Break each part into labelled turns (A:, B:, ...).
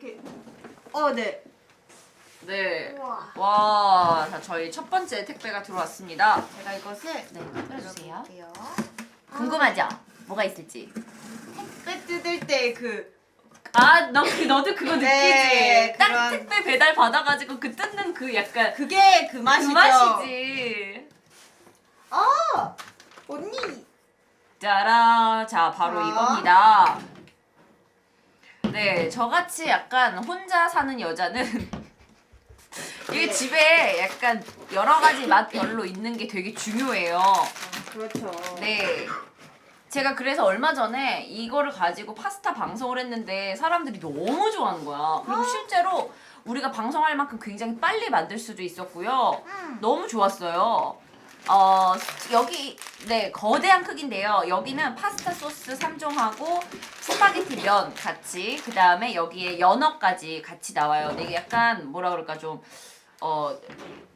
A: 이렇게 어 네.
B: 네.
A: 우와.
B: 와, 자, 저희 첫 번째 택배가 들어왔습니다.
A: 제가 이것을
B: 네, 열어주세요.
A: 열어볼게요.
B: 궁금하죠? 뭐가 있을지.
A: 택배 뜯을 때 그
B: 아, 너, 그- 너도 그거 느끼지?
A: 네,
B: 딱
A: 그런-
B: 택배 배달 받아가지고 그 뜯는 그 약간
A: 그게
B: 그그
A: 맛이죠.
B: 맛이지.
A: 아 언니.
B: 짜라. 자, 바로
A: 자.
B: 이겁니다. 네, 저같이 약간 혼자 사는 여자는 이게
A: 네.
B: 집에 약간 여러 가지 맛별로 있는 게 되게 중요해요.
A: 그렇죠.
B: 네. 제가 그래서 얼마 전에 이거를 가지고 파스타 방송을 했는데 사람들이 너무 좋아하는 거야. 그리고 실제로 우리가 방송할 만큼 굉장히 빨리 만들 수도 있었고요.
A: 음.
B: 너무 좋았어요. 어, 여기, 네, 거대한 크기인데요. 여기는 파스타 소스 3종하고 스파게티 면 같이, 그 다음에 여기에 연어까지 같이 나와요. 근데 이게 약간, 뭐라 그럴까, 좀, 어,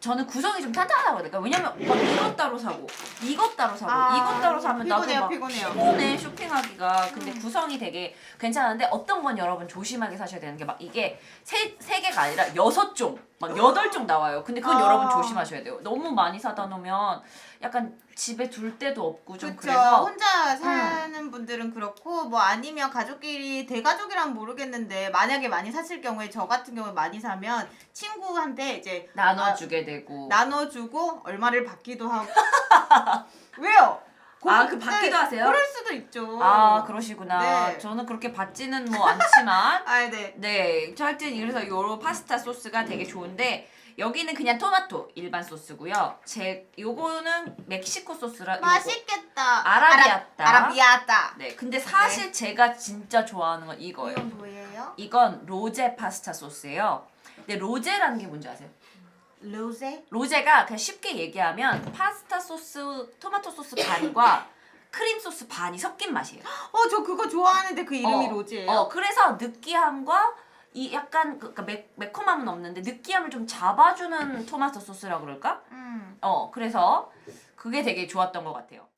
B: 저는 구성이 좀 탄탄하다고 될까? 왜냐면 막 이것 따로 사고, 이것 따로 사고,
A: 아,
B: 이것 따로 사면 나도
A: 피곤해요,
B: 막
A: 피곤해요.
B: 피곤해, 쇼핑하기가. 근데 구성이 되게 괜찮은데 어떤 건 여러분 조심하게 사셔야 되는 게 막 이게 세, 세 개가 아니라 여섯 종, 막 여덟 종 나와요. 근데 그건
A: 아.
B: 여러분 조심하셔야 돼요. 너무 많이 사다 놓으면 약간 집에 둘 데도 없고 좀
A: 그렇죠.
B: 그래서
A: 혼자 사는 분들은 그렇고 뭐 아니면 가족끼리 대가족이라면 모르겠는데 만약에 많이 샀을 경우에 저 같은 경우에 많이 사면 친구한테 이제
B: 나눠주게 되고.
A: 나눠주고 얼마를 받기도 하고 왜요?
B: 아,
A: 그-
B: 그 받기도
A: 네,
B: 하세요?
A: 그럴 수도 있죠.
B: 아 그러시구나.
A: 네.
B: 저는 그렇게 받지는 뭐 않지만
A: 아, 네.
B: 네, 저 하여튼 그래서 요로 파스타 소스가 되게 좋은데 여기는 그냥 토마토 일반 소스고요. 제 요거는 멕시코 소스라 요거-
A: 맛있겠다.
B: 아라비아따.
A: 아라, 아라비아따.
B: 네, 근데 사실 제가 진짜 좋아하는 건 이거예요.
A: 이건 뭐예요?
B: 이건 로제 파스타 소스예요. 근데 로제라는 게 뭔지 아세요?
A: 로제?
B: 로제가 그냥 쉽게 얘기하면 파스타 소스, 토마토 소스 반과 크림 소스 반이 섞인 맛이에요.
A: 어, 저 그거 좋아하는데 그 이름이
B: 어,
A: 로제예요?
B: 어, 그래서 느끼함과 이 약간 그, 그러니까 매, 매콤함은 없는데 느끼함을 좀 잡아주는 토마토 소스라 그럴까?
A: 음.
B: 어, 그래서 그게 되게 좋았던 것 같아요.